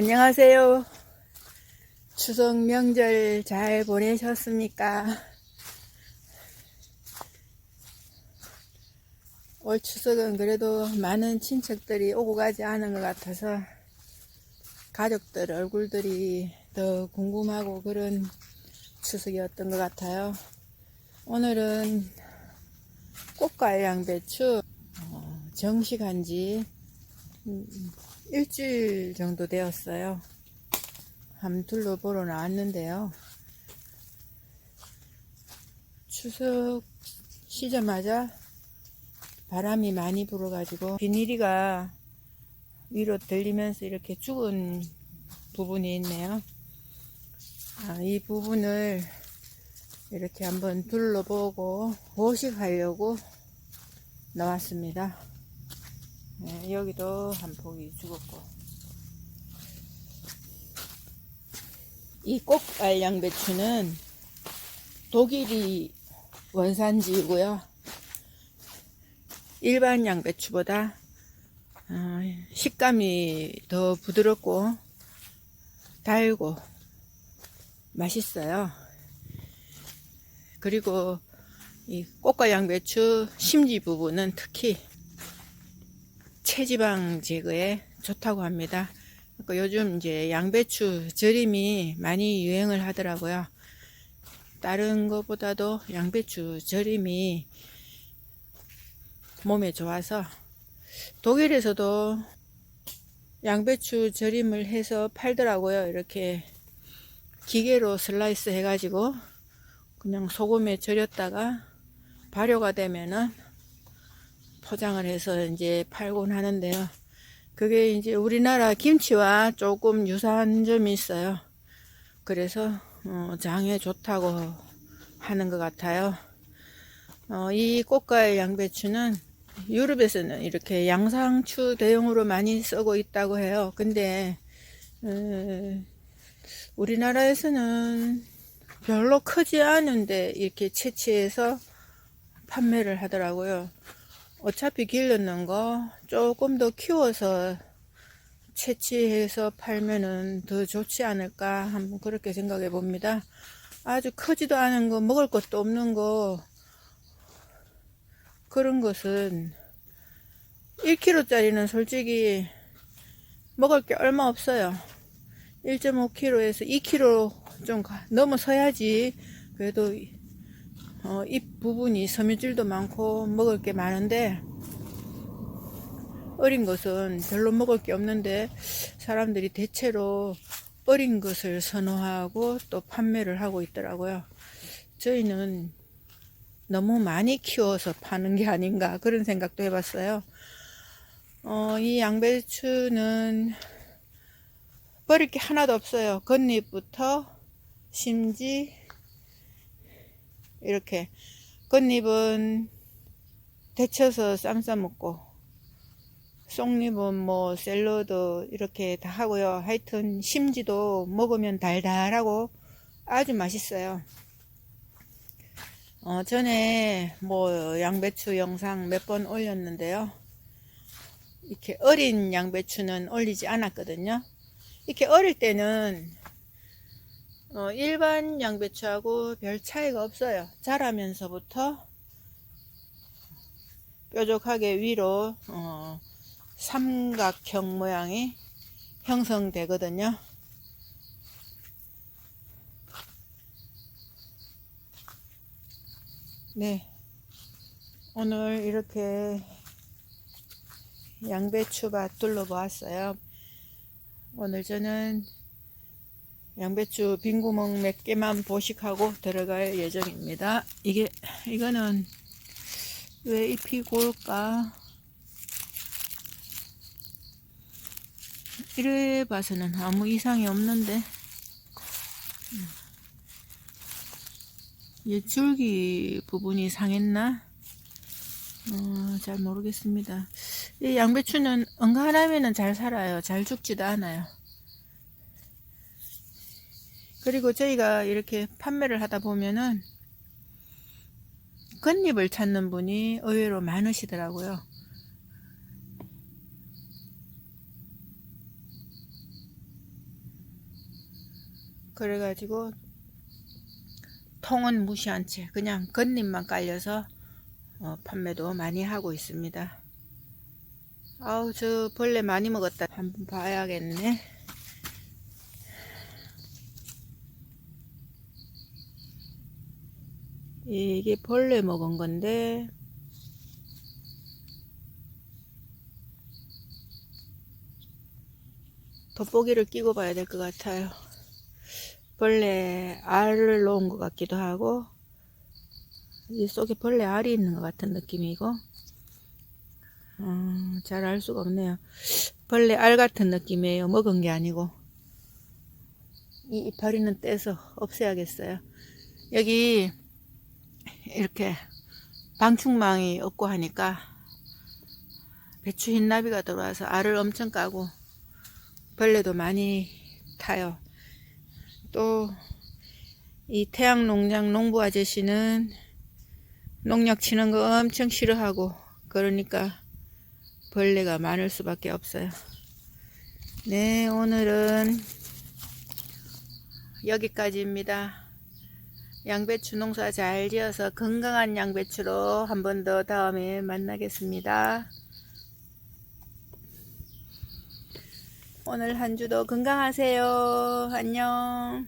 안녕하세요. 추석 명절 잘 보내셨습니까? 올 추석은 그래도 많은 친척들이 오고 가지 않은 것 같아서 가족들 얼굴들이 더 궁금하고 그런 추석이었던 것 같아요. 오늘은 꽃갈 양배추 어, 정식한 지 음, 일주일 정도 되었어요. 한번 둘러보러 나왔는데요. 추석 쉬자마자 바람이 많이 불어가지고 비닐이가 위로 들리면서 이렇게 죽은 부분이 있네요. 아, 이 부분을 이렇게 한번 둘러보고 호식하려고 나왔습니다. 네, 여기도 한 폭이 죽었고 이 꽃알 양배추는 독일이 원산지이고요. 일반 양배추보다 어, 식감이 더 부드럽고 달고 맛있어요. 그리고 이 꽃과 양배추 심지 부분은 특히 체지방 제거에 좋다고 합니다. 그러니까 요즘 이제 양배추 절임이 많이 유행을 하더라고요. 다른 것보다도 양배추 절임이 몸에 좋아서 독일에서도 양배추 절임을 해서 팔더라고요. 이렇게 기계로 슬라이스 해가지고 그냥 소금에 절였다가 발효가 되면은 포장을 해서 이제 팔곤 하는데요. 그게 이제 우리나라 김치와 조금 유사한 점이 있어요. 그래서 어, 장에 좋다고 하는 것 같아요. 어, 이 꽃갈 양배추는 유럽에서는 이렇게 양상추 대용으로 많이 쓰고 있다고 해요. 근데 어, 우리나라에서는 별로 크지 않은데 이렇게 채취해서 판매를 하더라고요. 어차피 기르는 거 조금 더 키워서 채취해서 팔면은 더 좋지 않을까 한번 그렇게 생각해 봅니다. 아주 크지도 않은 거 먹을 것도 없는 거 그런 것은 1kg짜리는 솔직히 먹을 게 얼마 없어요. 1.5kg에서 2kg 좀 넘어서야지 그래도 어, 잎 부분이 섬유질도 많고 먹을 게 많은데 어린 것은 별로 먹을 게 없는데 사람들이 대체로 어린 것을 선호하고 또 판매를 하고 있더라고요. 저희는 너무 많이 키워서 파는 게 아닌가 그런 생각도 해봤어요. 어, 이 양배추는 버릴 게 하나도 없어요. 겉잎부터 심지 이렇게 겉잎은 데쳐서 쌈싸 먹고 속잎은 뭐 샐러드 이렇게 다 하고요. 하여튼 심지도 먹으면 달달하고 아주 맛있어요. 어, 전에 뭐 양배추 영상 몇 번 올렸는데요. 이렇게 어린 양배추는 올리지 않았거든요. 이렇게 어릴 때는 어, 일반 양배추하고 별 차이가 없어요. 자라면서부터 뾰족하게 위로 어, 삼각형 모양이 형성되거든요. 네. 오늘 이렇게 양배추밭 둘러보았어요. 오늘 저는 양배추 빈 구멍 몇 개만 보식하고 들어갈 예정입니다. 이게 이거는 왜 잎이 고울까? 이래 봐서는 아무 이상이 없는데 이 줄기 부분이 상했나? 어, 잘 모르겠습니다. 이 양배추는 응가하면은 잘 살아요. 잘 죽지도 않아요. 그리고 저희가 이렇게 판매를 하다 보면은 겉잎을 찾는 분이 의외로 많으시더라고요. 그래가지고 통은 무시한 채 그냥 겉잎만 깔려서 어, 판매도 많이 하고 있습니다. 아우 저 벌레 많이 먹었다. 한번 봐야겠네. 이게 벌레 먹은 건데 돋보기를 끼고 봐야 될 것 같아요. 벌레 알을 놓은 것 같기도 하고 이 속에 벌레 알이 있는 것 같은 느낌이고 음, 잘알 수가 없네요. 벌레 알 같은 느낌이에요. 먹은 게 아니고 이 이파리는 떼서 없애야겠어요. 여기 이렇게 방충망이 없고 하니까 배추 흰나비가 들어와서 알을 엄청 까고 벌레도 많이 타요. 또 이 태양 농장 농부 아저씨는 농약 치는 거 엄청 싫어하고 그러니까 벌레가 많을 수밖에 없어요. 네, 오늘은 여기까지입니다. 양배추 농사 잘 지어서 건강한 양배추로 한 번 더 다음에 만나겠습니다. 오늘 한 주도 건강하세요. 안녕.